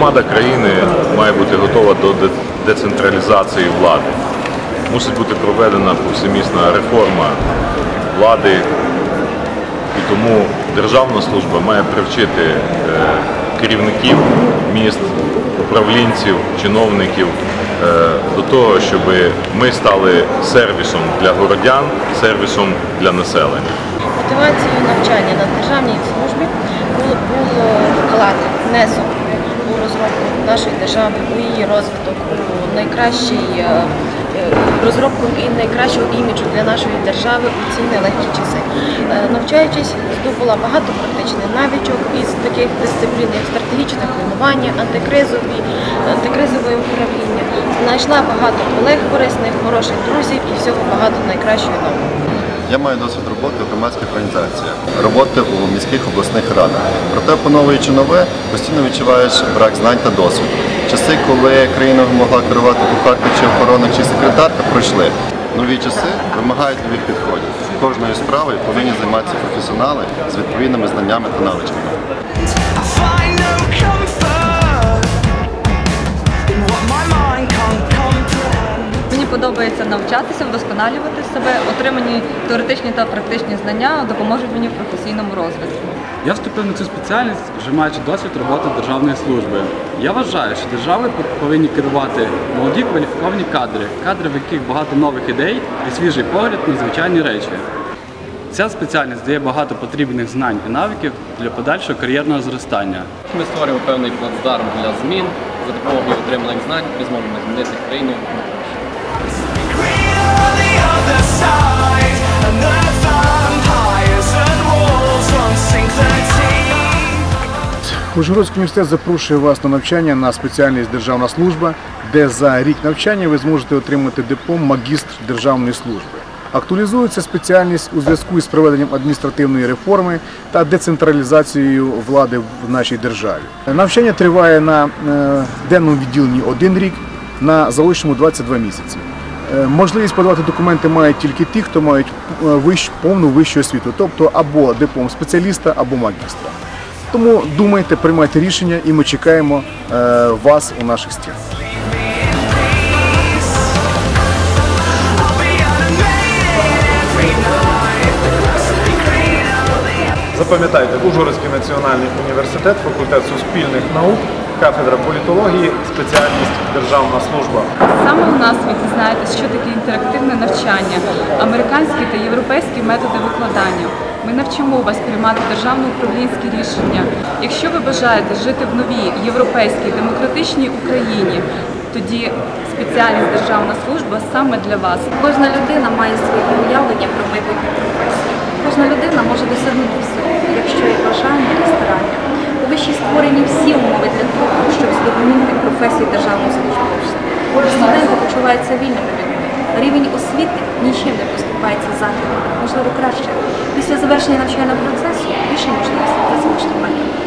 Громада країни має бути готова до децентралізації влади. Мусить бути проведена повсемісна реформа влади, і тому державна служба має привчити е, керівників міст, управлінців, чиновників е, до того, щоб ми стали сервісом для городян, сервісом для населення. Мотивацією навчання на державній службі було, було вклад, внесок нашої держави, у її розвиток, у найкращий е, е, розробку і найкращого іміджу для нашої держави у ці нелегкі часи. Е, Навчаючись, здобула багато практичних навичок із таких дисциплін, як стратегічне планування, антикризові, антикризове управління. Знайшла багато колег корисних, хороших друзів і всього багато найкращого нового. Я маю досвід роботи в громадських організаціях, роботи у міських обласних радах. Проте, опановуючи нове, постійно відчуваєш брак знань та досвіду. Часи, коли країною могла керувати кухарка чи охорона чи секретарка, пройшли. Нові часи вимагають нових підходів. Кожною справою повинні займатися професіонали з відповідними знаннями та навичками. Подобається навчатися, вдосконалювати себе, отримані теоретичні та практичні знання допоможуть мені в професійному розвитку. Я вступив на цю спеціальність, вже маючи досвід роботи державної служби. Я вважаю, що державою повинні керувати молоді кваліфіковані кадри, кадри, в яких багато нових ідей і свіжий погляд на звичайні речі. Ця спеціальність дає багато потрібних знань і навиків для подальшого кар'єрного зростання. Ми створюємо певний плацдарм для змін. За допомогою отриманих знань ми зможемо змінити країну Ужгородський університет запрошує вас на навчання на спеціальність державна служба, де за рік навчання ви зможете отримати диплом магістр державної служби. Актуалізується спеціальність у зв'язку із проведенням адміністративної реформи та децентралізацією влади в нашій державі. Навчання триває на е, денному відділенні один рік, на заочному 22 місяці. Е, Можливість подавати документи мають тільки ті, хто мають е, повну вищу освіту, тобто або диплом спеціаліста, або магістра. Тому думайте, приймайте рішення, і ми чекаємо е, вас у наших стінах. Запам'ятайте, Ужгородський національний університет, факультет суспільних наук, кафедра політології, спеціальність державна служба. Саме у нас ви дізнаєтесь, що таке інтерактивне навчання, американські та європейські методи викладання. Ми навчимо вас приймати державно-управлінські рішення. Якщо ви бажаєте жити в новій європейській демократичній Україні, тоді спеціальність державна служба саме для вас. Кожна людина має своє уявлення про майбутнє професію. Кожна людина може досягнути всього, якщо є бажання і старання. У вищій створені всі умови для того, щоб здобути професії державного службовця. Студенти почуваються вільними людьми. Рівень освіти нічим не поступається заходом. можливо краще. Після завершення навчального процесу більше можливості для змушення.